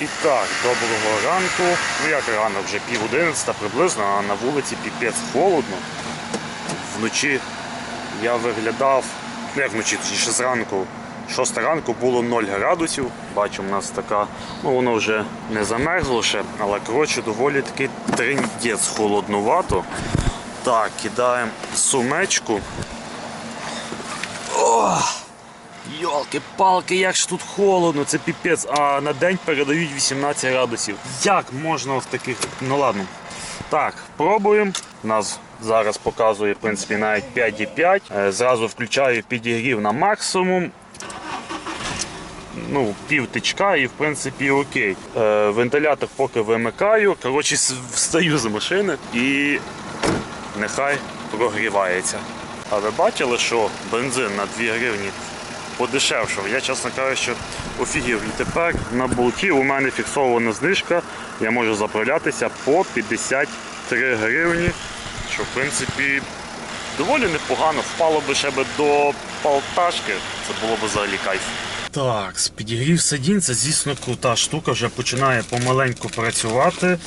І так, доброго ранку. Ну як ранок, вже пів одинадцята приблизно, а на вулиці піпець холодно. Вночі я виглядав, ну як вночі, точніше зранку, 6 ранку було 0 градусів. Бачу, у нас така, ну воно вже не замерзло ще, але коротше доволі таки триндець холоднувато. Так, кидаємо сумечку. Йолки-палки, як ж тут холодно, це піпець, а на день передають 18 градусів. Як можна в таких. Ну ладно. Так, пробуємо. Нас зараз показує, в принципі, навіть 5,5. Е, Зразу включаю підігрів на максимум. Ну, пів тичка і в принципі окей. Е, вентилятор поки вимикаю. Коротше, встаю з машини і нехай прогрівається. А ви бачили, що бензин на 2 гривні подешевшав? Я, чесно кажучи, офігів. І тепер на болті у мене фіксована знижка. Я можу заправлятися по 53 гривні, що в принципі доволі непогано. Впало би ще би до полташки. Це було б взагалі кайф. Так, підігрів сидінь це, звісно, крута штука, вже починає помаленьку працювати.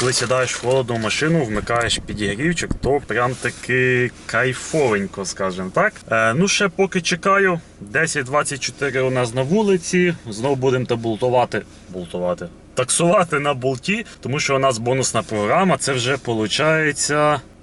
Коли сідаєш в холодну машину, вмикаєш підігрівчик, то прям таки кайфовенько, скажімо так. Е, ну, ще поки чекаю. 10.24 у нас на вулиці. Знову будемо табултувати. Бултувати. Таксувати на болті, тому що у нас бонусна програма. Це вже виходить.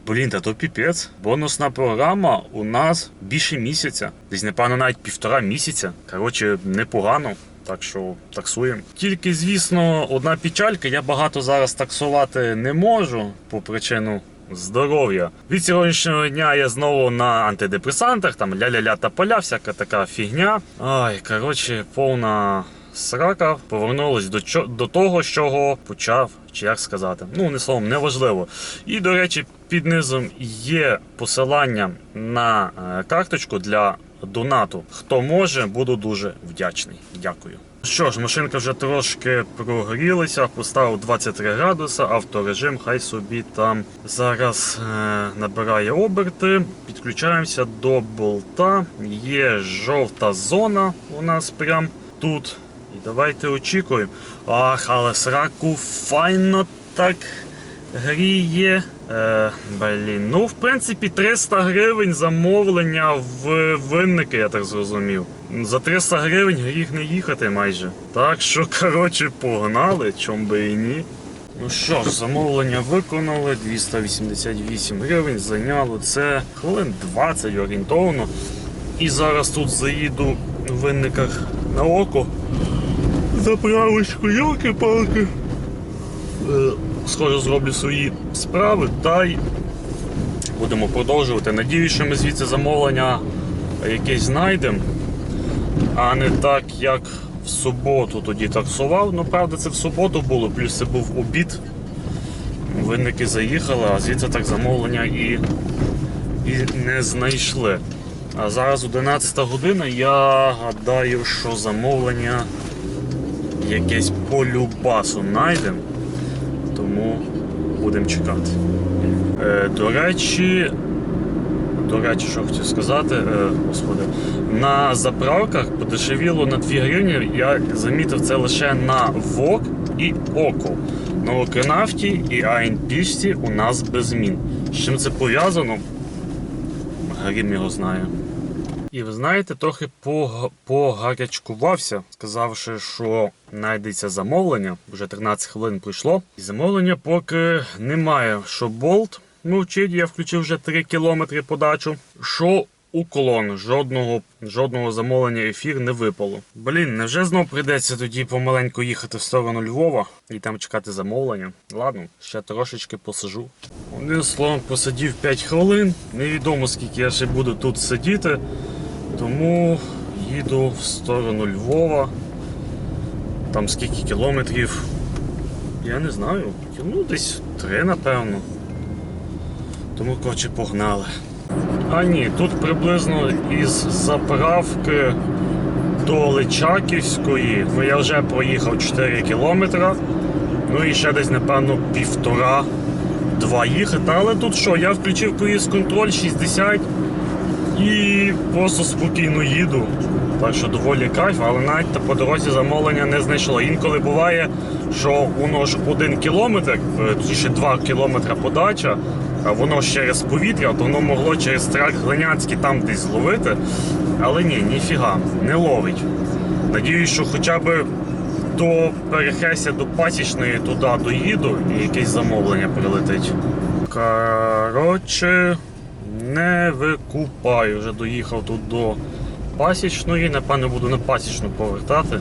Блін, та то піпець. Бонусна програма у нас більше місяця. Десь, напевно, навіть півтора місяця. Коротше, непогано. Так що таксуємо. Тільки, звісно, одна печалька. Я багато зараз таксувати не можу по причину здоров'я. Від сьогоднічнього дня я знову на антидепресантах, там ля-ля-ля та поля, всяка така фігня. Ай, коротше, повна срака. Повернулась до, чо- до того, з чого почав, чи як сказати. Ну, не словом, неважливо. І, до речі, під низом є посилання на е, карточку для донату. Хто може, буду дуже вдячний. Дякую. Що ж, машинка вже трошки прогрілася, поставив 23 градуси, авторежим, хай собі там зараз е, набирає оберти. Підключаємося до болта. Є жовта зона у нас прям тут. І давайте очікуємо. Ах, але сраку файно так гріє. Е, блін, ну в принципі 300 гривень замовлення в винники, я так зрозумів. За 300 гривень гріх не їхати майже. Так що, коротше, погнали, чом би і ні. Ну що ж, замовлення виконали, 288 гривень зайняло це хвилин 20 орієнтовно. І зараз тут заїду в винниках на око. Заправочку, йолки-палки. Е, Схоже, зроблю свої справи та й будемо продовжувати. Надіюсь, що ми звідси замовлення якесь знайдемо, а не так, як в суботу тоді таксував. Ну, правда, це в суботу було, плюс це був обід. Винники заїхали, а звідси так замовлення і, і не знайшли. А зараз 11 година, я гадаю, що замовлення якесь по любасу знайдемо. Тому будемо чекати. Е, до речі, до речі, що хотів сказати, е, господи, на заправках подешевіло на 2 гривні. Я замітив це лише на ВОК і ОКО. На Окенафті і АНПішці у нас без змін. З чим це пов'язано? Грім його знає. І ви знаєте, трохи погарячкувався, сказавши, що знайдеться замовлення. Вже 13 хвилин пройшло. І замовлення поки немає. Що болт мовчить, я включив вже 3 кілометри подачу. Що уклон, жодного, жодного замовлення ефір не випало. Блін, невже знов прийдеться тоді помаленьку їхати в сторону Львова і там чекати замовлення? Ладно, ще трошечки посижу. Одним словом, посидів 5 хвилин. Невідомо скільки я ще буду тут сидіти. Тому їду в сторону Львова. Там скільки кілометрів. Я не знаю. Ну, десь три, напевно. Тому, коротше, погнали. А ні, тут приблизно із заправки до Личаківської. Ну, я вже проїхав 4 кілометри. Ну і ще десь, напевно, півтора. Два їхати. Але тут що, я включив круїз контроль 60 і просто спокійно їду. Так що доволі кайф, але навіть по дорозі замовлення не знайшло. Інколи буває, що воно ж один кілометр, е, точніше два кілометри подача, а воно ж через повітря, то воно могло через трак Глинянський там десь зловити. Але ні, ніфіга, не ловить. Надіюсь, що хоча б до перехрестя до пасічної туди доїду і якесь замовлення прилетить. Коротше, не викупаю. Вже доїхав тут до пасічної, напевно, буду на пасічну повертати.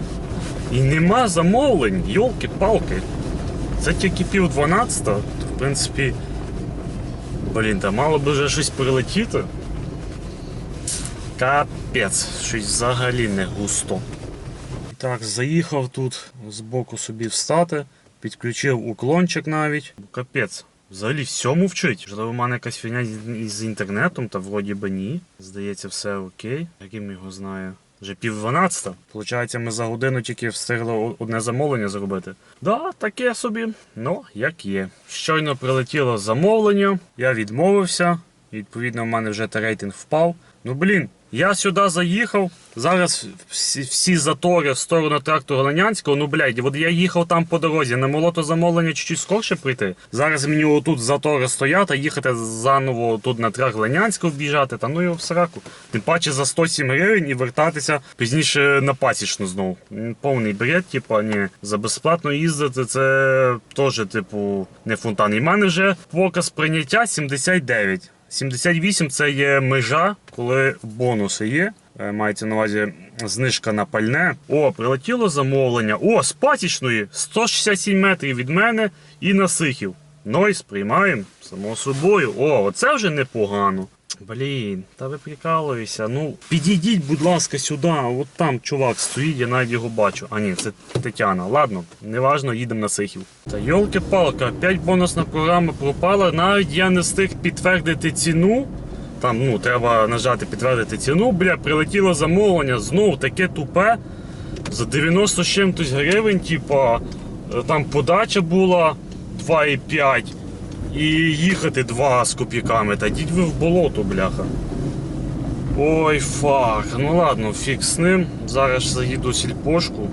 І нема замовлень, йолки-палки. Це тільки пів дванадцята, то в принципі. Блін, та мало би вже щось прилетіти. Капець, щось взагалі не густо. Так, заїхав тут збоку собі встати, підключив уклончик навіть. Капець. Взагалі все мовчить. Можливо, в мене якась фігня з інтернетом, та вроді би ні. Здається, все окей. Яким його знаю. Вже пів дванадцята. Получається, ми за годину тільки встигли одне замовлення зробити. Да, таке собі. Ну, як є. Щойно прилетіло замовлення, я відмовився. Відповідно, в мене вже та рейтинг впав. Ну блін, я сюди заїхав. Зараз всі, всі затори в сторону тракту Голонянського. Ну блядь, от я їхав там по дорозі. Не могло то замовлення чуть-чуть скорше прийти. Зараз мені отут затори стоять, а їхати заново тут на тракт Голонянського вбіжати. Та ну його в сраку. Тим паче за 107 гривень і вертатися пізніше на пасічну знову. Повний бред, типу, ні. За безплатно їздити це теж, типу, не фонтан. І в мене вже показ прийняття 79. 78 це є межа, коли бонуси є. Е, Мається на увазі знижка на пальне. О, прилетіло замовлення. О, з пасічної 167 метрів від мене і на сихів. Нойс приймаємо, само собою. О, оце вже непогано. Блін, та ви прикалуєтеся. Ну, підійдіть, будь ласка, сюди. От там чувак стоїть, я навіть його бачу. А ні, це Тетяна. Ладно, неважно, їдемо на сихів. Та йолки-палка, опять бонусна програма пропала. Навіть я не встиг підтвердити ціну. Там, ну, треба нажати підтвердити ціну. Бля, прилетіло замовлення, знов таке тупе. За 90 з чимось гривень, типа, е, там подача була 2,5 і їхати 2 з копійками. Та йдіть ви в болото, бляха. Ой, фак. Ну ладно, фіг з ним. Зараз заїду сільпошку.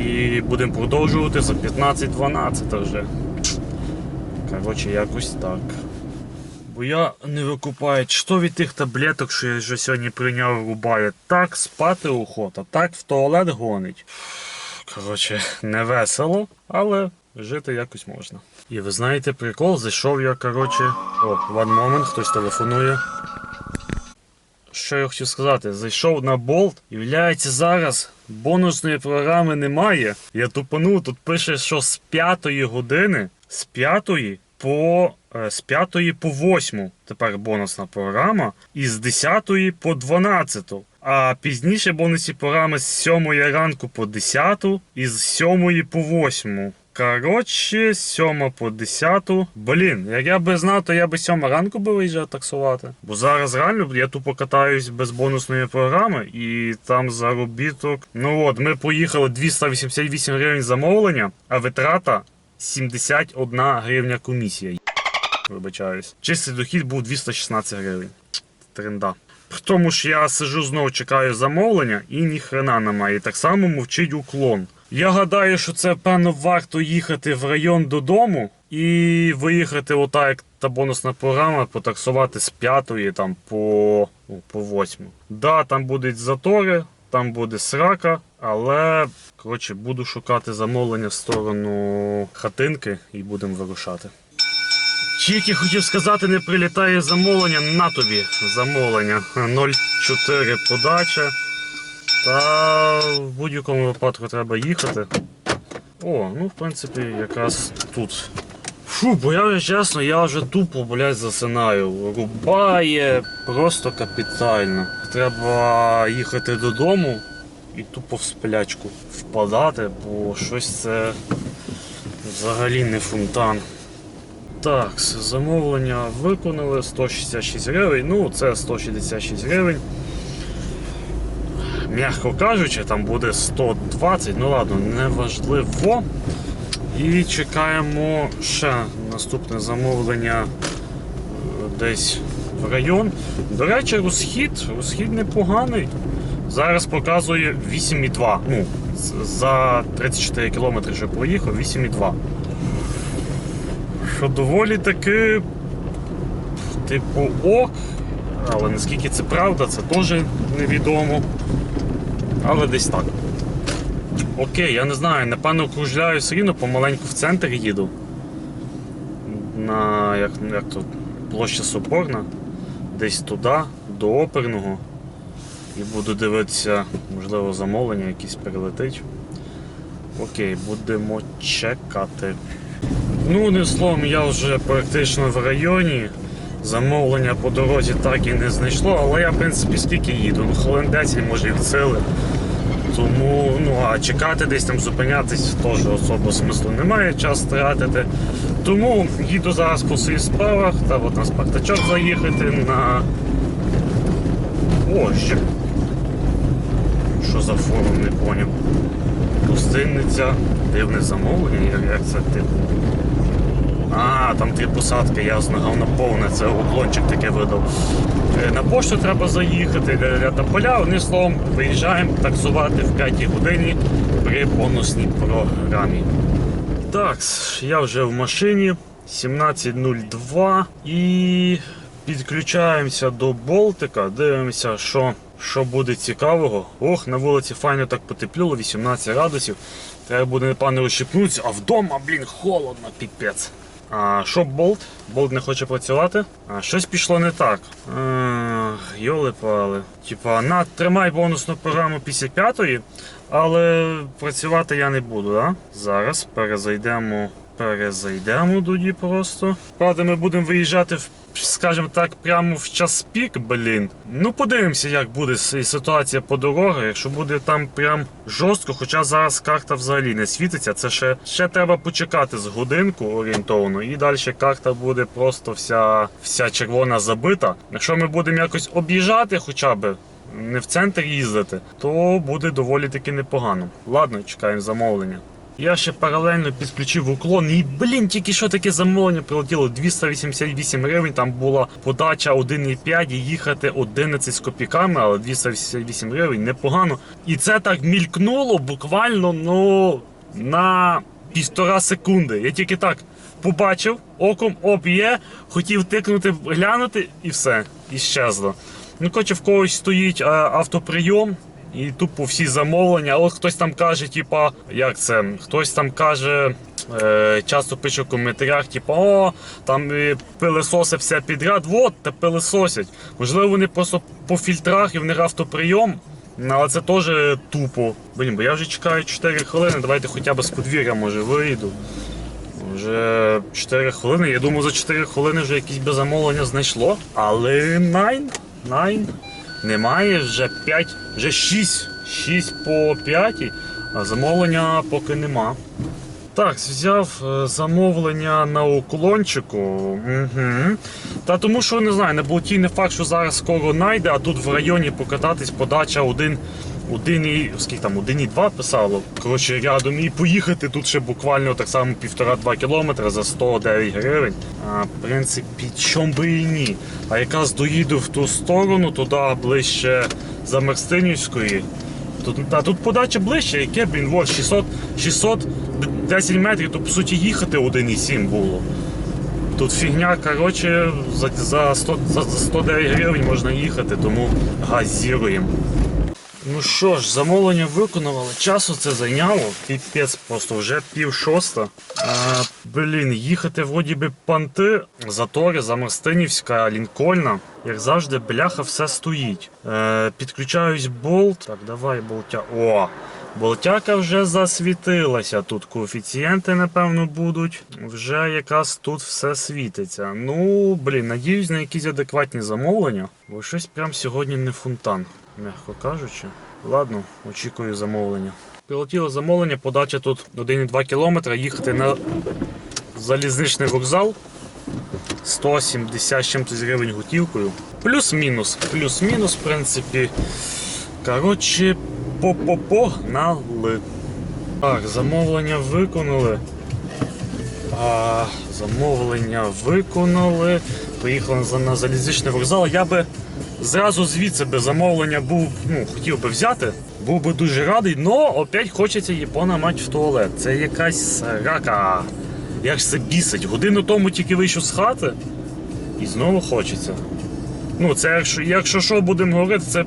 І будемо продовжувати за 15-12 вже. Коротше, якось так. Бо я не викупаю, що від тих таблеток, що я вже сьогодні прийняв, рубає. Так спати охота, так в туалет гонить. Коротше, не весело, але жити якось можна. І ви знаєте прикол, зайшов я, коротше. О, one moment, хтось телефонує. Що я хотів сказати? Зайшов на болт, і виявляється зараз бонусної програми немає. Я тупанув, тут пише, що з 5 години, з 5 по, е, з 5 по 8 тепер бонусна програма, і з 10 по 12. А пізніше бонусні програми з 7 ранку по 10 і з 7 по 8. Коротше, 7 по 10. Блін, як я би знав, то я би 7 ранку би виїжджав таксувати. Бо зараз реально я тупо катаюсь без бонусної програми і там заробіток. Ну от, ми поїхали 288 гривень замовлення, а витрата 71 гривня комісія. Вибачаюсь. Чистий дохід був 216 гривень. Тренда. Тому ж я сижу знову чекаю замовлення і ніхрена немає. І так само мовчить уклон. Я гадаю, що це певно варто їхати в район додому і виїхати, отак як та бонусна програма, потаксувати з п'ятої там по, ну, по восьму. Да, там будуть затори, там буде срака, але коротше буду шукати замовлення в сторону хатинки і будемо вирушати. Тільки хотів сказати, не прилітає замовлення на тобі. Замовлення 0,4 подача. Та в будь-якому випадку треба їхати. О, ну в принципі, якраз тут. Фу, бо я вже чесно, я вже тупо, блядь, засинаю. Рубає просто капітально. Треба їхати додому і тупо в сплячку впадати, бо щось це взагалі не фонтан. Так, замовлення виконали 166 гривень. Ну, це 166 гривень. М'яко кажучи, там буде 120, ну ладно, неважливо. І чекаємо ще наступне замовлення е, десь в район. До речі, розхід, розхід непоганий. Зараз показує 8,2. Ну, за 34 кілометри, що проїхав, 8,2. Що доволі таки, типу, ок. Але наскільки це правда, це теж невідомо. Але десь так. Окей, я не знаю, напевно, кружляю все рівно, помаленьку в центр їду. На як, як то, площа Соборна. Десь туди, до оперного. І буду дивитися, можливо, замовлення якісь перелетить. Окей, будемо чекати. Ну, одним словом, я вже практично в районі. Замовлення по дорозі так і не знайшло, але я, в принципі, скільки їду, ну, хвилин 10, може і в сили. Тому, ну, а чекати десь там зупинятись теж особо смислу немає, час тратити. Тому їду зараз по своїх справах, та от на Спартачок заїхати на. О, ще. Що за форум, не поняв. Пустинниця, дивне замовлення, як це типу. А, там три посадки, ясно, говно повне, це уклончик таке видав. Е, На пошту треба заїхати для, для поля. Одним словом, виїжджаємо таксувати в 5 годині при бонусній програмі. Так, я вже в машині 17.02 і підключаємося до Болтика, дивимося, що, що буде цікавого. Ох, на вулиці файно так потепліло, 18 градусів. Треба буде, напевно, розщепнутися, а вдома, блін, холодно, піпець. Що болт? Болт не хоче працювати. А, щось пішло не так. Йоли пали. Типа, на, тримай бонусну програму після п'ятої, але працювати я не буду, да? Зараз перезайдемо. Перезайдемо тоді просто. Правда, ми будемо виїжджати в, скажімо так, прямо в час пік, блін. Ну, подивимося, як буде ситуація по дорогах. Якщо буде там прям жорстко, хоча зараз карта взагалі не світиться, це ще, ще треба почекати з годинку орієнтовно, і далі карта буде просто вся, вся червона забита. Якщо ми будемо якось об'їжджати хоча б. Не в центр їздити, то буде доволі таки непогано. Ладно, чекаємо замовлення. Я ще паралельно підключив уклон і, блін, тільки що таке замовлення прилетіло 288 гривень, там була подача 1,5 і їхати 11 з копійками, але 288 гривень непогано. І це так мількнуло буквально ну, на півтора секунди. Я тільки так побачив, оком оп є, хотів тикнути, глянути і все, і щезло. Ну, коротше, в когось стоїть автоприйом. І тупо всі замовлення. От хтось там каже, типа, як це? Хтось там каже, е, часто пише в коментарях, типа, о, там пилисоси все підряд, от, та пилисосять. Можливо, вони просто по фільтрах і в них автоприйом. Але це теж тупо. Блін, бо я вже чекаю 4 хвилини, давайте хоча б з подвір'я може вийду. Вже 4 хвилини. Я думаю, за 4 хвилини вже якісь би замовлення знайшло. Але найн, найн. Немає, вже 5, вже 6. 6 по 5, а замовлення поки нема. Так, взяв е, замовлення на уклончику. Угу. Та тому що не знаю, не факт, що зараз скоро найде, а тут в районі покататись подача 1. 1 і скільки там 1,2 писало. Коротше, рядом і поїхати тут ще буквально так само 1,5-2 кілометри за 109 гривень. А, в принципі, чом би і ні. А якраз доїду в ту сторону, туди ближче за Мерстинівської. Тут, та, тут подача ближче, яке, блін, вот 600, 610 метрів, то по суті їхати 1,7 було. Тут фігня, коротше, за, за, 100, за, за 109 гривень можна їхати, тому газіруємо. Ну що ж, замовлення виконав, але часу це зайняло. Піпець просто вже пів шоста. А, блін, їхати вроді би панти, затори, Замарстинівська, Лінкольна. Як завжди, бляха, все стоїть. Е, підключаюсь болт. Так, давай болтя. О! Болтяка вже засвітилася. Тут коефіцієнти, напевно, будуть. Вже якраз тут все світиться. Ну, блін, надіюсь на якісь адекватні замовлення, бо щось прям сьогодні не фонтан, м'яко кажучи. Ладно, очікую замовлення. Прилетіло замовлення, подача тут 1,2 км, їхати на залізничний вокзал. 170 з чимось гривень готівкою. Плюс-мінус. Плюс-мінус, в принципі. Коротше, по-по-погнали. Так, замовлення виконали. А, замовлення виконали. Поїхали на залізничний вокзал. Я би зразу звідси би замовлення був, ну, хотів би взяти, був би дуже радий, але опять хочеться Япона мати в туалет. Це якась рака. Як це бісить. Годину тому тільки вийшов з хати і знову хочеться. Ну, це якщо, якщо що будемо говорити, це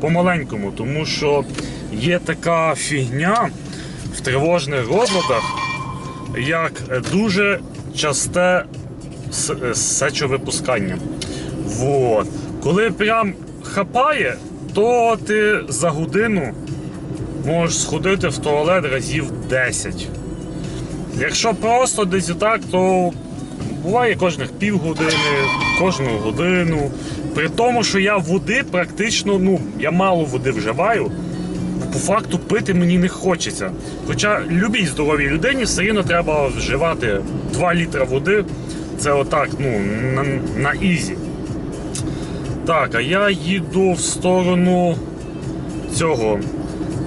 по-маленькому, тому що є така фігня в тривожних розладах, як дуже часте е, сечовипускання. Вот. Коли прям хапає, то ти за годину можеш сходити в туалет разів 10. Якщо просто десь так, то буває кожних півгодини, кожну годину. При тому, що я води практично, ну, я мало води вживаю, по факту пити мені не хочеться. Хоча любій здоровій людині все рівно треба вживати 2 літра води. Це отак, ну, на, на ізі. Так, а я їду в сторону цього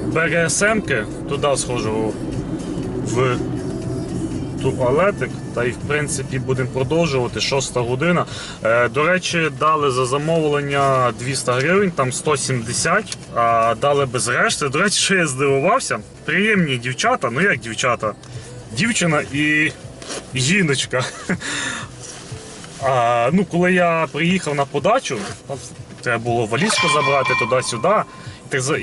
БРСМки, туди схожу в туалетик. Та й в принципі будемо продовжувати. Шоста година. Е, до речі, дали за замовлення 200 гривень, там 170, а дали без решти. До речі, що я здивувався. Приємні дівчата, ну як дівчата? Дівчина і жіночка. А, ну, коли я приїхав на подачу, треба було валізку забрати туди-сюди.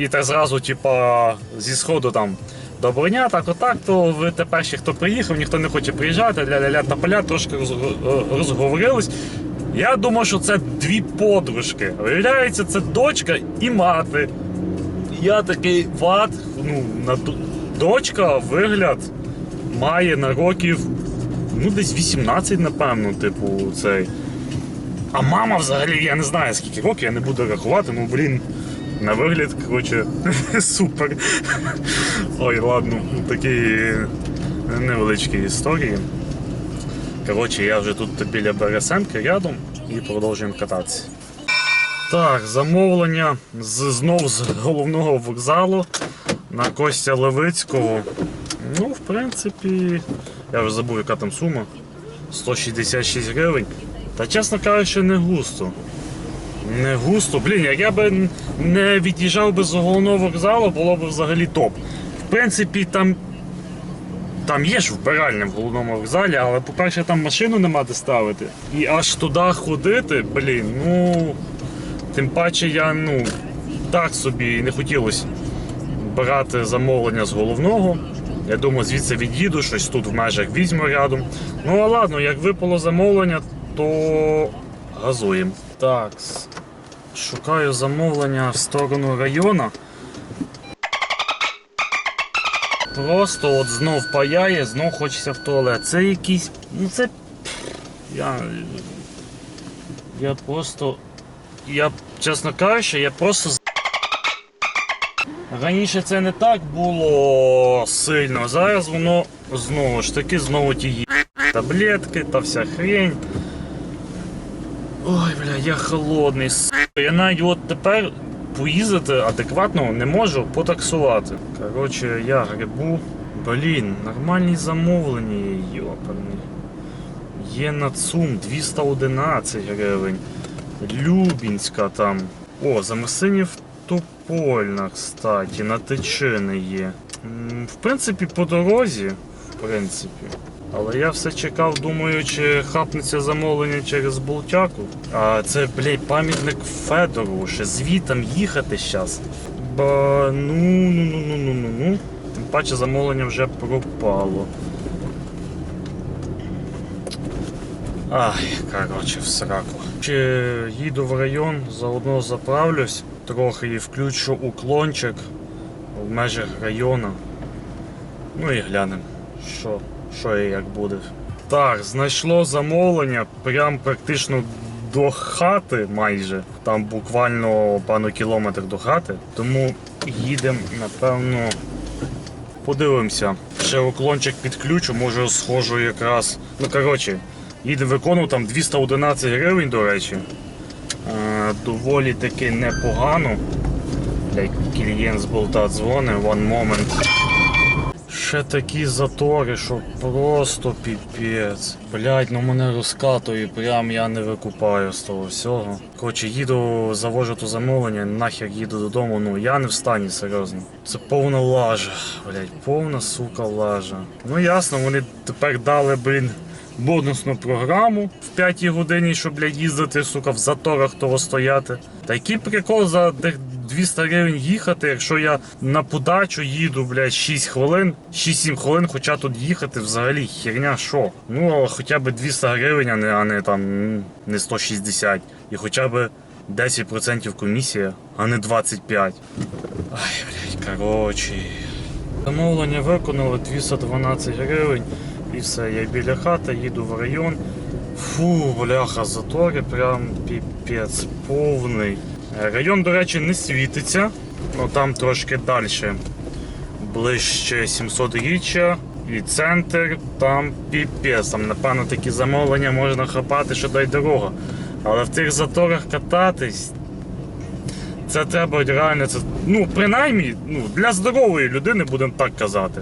І ти, зразу, типа, зі сходу там. Доброго дня, так отак, то ви тепер ще хто приїхав, ніхто не хоче приїжджати, ля-ля-ля та поля, трошки роз- розговорились. Я думав, що це дві подружки. Виявляється, це дочка і мати. Я такий ват, ну, на дочка вигляд має на років ну десь 18, напевно, типу, цей. А мама взагалі, я не знаю скільки років, я не буду рахувати, ну блін, на вигляд, коротше, супер. Ой, ладно, такі невеличкі історії. Коротше, я вже тут біля БРСМки рядом і продовжуємо кататися. Так, замовлення з, знов з головного вокзалу на Костя Левицького. Ну, в принципі, я вже забув, яка там сума. 166 гривень. Та чесно кажучи, не густо. Не густо. Блін, як я би не від'їжджав би з головного вокзалу, було б взагалі топ. В принципі, там. Там є ж вбиральня в головному вокзалі, але, по-перше, там машину нема де ставити. І аж туди ходити, блін, ну. Тим паче я, ну, так собі і не хотілося брати замовлення з головного. Я думаю, звідси від'їду, щось тут в межах візьму рядом. Ну а ладно, як випало замовлення, то газуємо. Так, шукаю замовлення в сторону району. Просто от знов паяє, знов хочеться в туалет. Це якийсь. Ну це. Я. Я просто. Я, чесно кажучи, я просто Раніше це не так було сильно, зараз воно знову ж таки знову ті таблетки та вся хрень. Ой, бля, я холодний. с***. Я навіть от тепер поїздити адекватно не можу потаксувати. Коротше, я грибу. Блін, нормальні замовлення є, йоперний. Є Нацум 211 гривень. Любінська там. О, Замесинів Топольна, кстати, на тичини є. В принципі, по дорозі. В принципі. Але я все чекав, думаю, чи хапнеться замовлення через Болтяку. А це, блядь, пам'ятник Федору. Ще звітом їхати зараз. Ба ну ну ну ну ну ну ну. Тим паче замовлення вже пропало. Ай, коротше, в сраку. Ще їду в район, заодно заправлюсь трохи і включу уклончик в межах району. Ну і глянемо, що, що і як буде. Так, знайшло замовлення прям практично до хати майже. Там буквально пану кілометр до хати. Тому їдемо, напевно, подивимося. Ще уклончик підключу, може схожу якраз. Ну коротше, їде виконував там 211 гривень, до речі. Е, доволі таки непогано. Клієнт з болта дзвонить, one moment. ще такі затори, що просто піпець. Блять, ну мене розкатує, прям я не викупаю з того всього. Коротше, їду, завожу то замовлення, нахер їду додому, ну я не встані, серйозно. Це повна лажа, блять, повна сука лажа. Ну ясно, вони тепер дали, блін, бонусну програму в 5 годині, щоб блядь, їздити, сука, в заторах того стояти. Та який прикол за 200 гривень їхати, якщо я на подачу їду, блядь, 6 хвилин, 6-7 хвилин, хоча тут їхати взагалі херня що? Ну, хоча б 200 гривень, а не, а не там не 160. І хоча б 10% комісія, а не 25. Ай, блядь, короче. Замовлення виконали 212 гривень. І все, я біля хати, їду в район. Фу, бляха, затори прям піпець повний. Е, Район, до речі, не світиться, ну там трошки далі. Ближче 700 річчя і центр, там піпець. Там, напевно, такі замовлення можна хапати, що дай дорога. Але в тих заторах кататись. Це треба реально, це, ну, принаймні, ну, для здорової людини будемо так казати.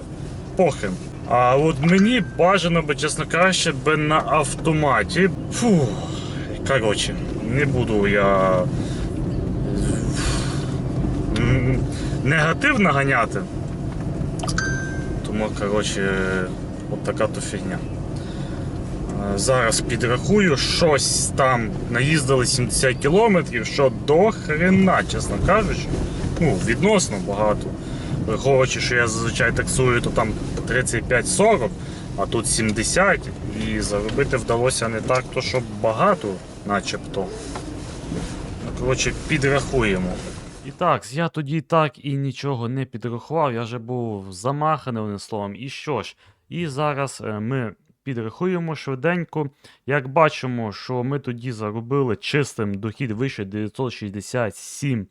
Похрен. А от мені бажано би, чесно кажучи, би на автоматі. Фу. Коротше, не буду я негатив наганяти. Тому, коротше, от така то фігня. Зараз підрахую, щось там наїздили 70 кілометрів, що до хрена, чесно кажучи. Ну, відносно багато. Враховуючи, що я зазвичай таксую, то там 35-40, а тут 70. І заробити вдалося не так, то щоб багато, начебто. Коротше, підрахуємо. І так, я тоді так і нічого не підрахував, я вже був замаханий одним словом. І що ж, і зараз е, ми підрахуємо швиденько. Як бачимо, що ми тоді заробили чистим дохід вище 967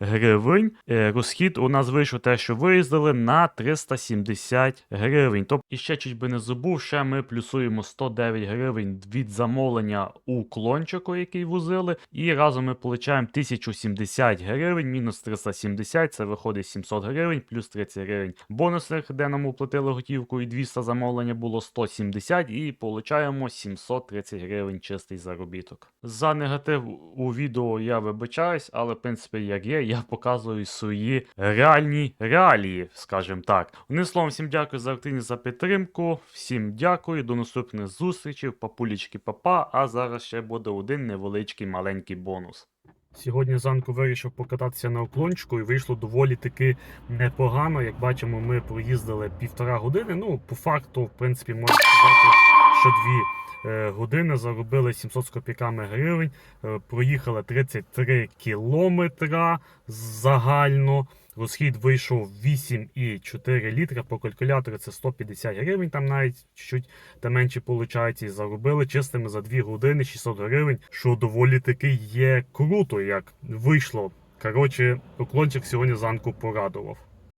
гривень. Е, Розхід у нас вийшов те, що виїздили на 370 гривень. Тобто, і ще чуть би не забув, ще ми плюсуємо 109 гривень від замовлення у клончику, який возили. І разом ми получаємо 1070 гривень, мінус 370, це виходить 700 гривень, плюс 30 гривень бонусних, де нам оплатили готівку, і 200 замовлення було 170, і получаємо 730 гривень чистий заробіток. За негатив у відео я вибачаюсь, але в принципі, як є, я показую свої реальні реалії, скажімо так. Одним словом, всім дякую за активність за підтримку. Всім дякую, до наступних зустрічей, папулічки папа. А зараз ще буде один невеличкий маленький бонус. Сьогодні зранку вирішив покататися на уклончику і вийшло доволі таки непогано. Як бачимо, ми проїздили півтора години. Ну, по факту, в принципі, можна сказати, що дві години заробили 700 з копійками гривень. Е, проїхали 33 кілометра загально. Розхід вийшов 8,4 літра. По калькулятору це 150 гривень, там навіть чуть та менше виходить. І заробили чистими за 2 години 600 гривень, що доволі таки є круто, як вийшло. Коротше, уклончик сьогодні зранку порадував.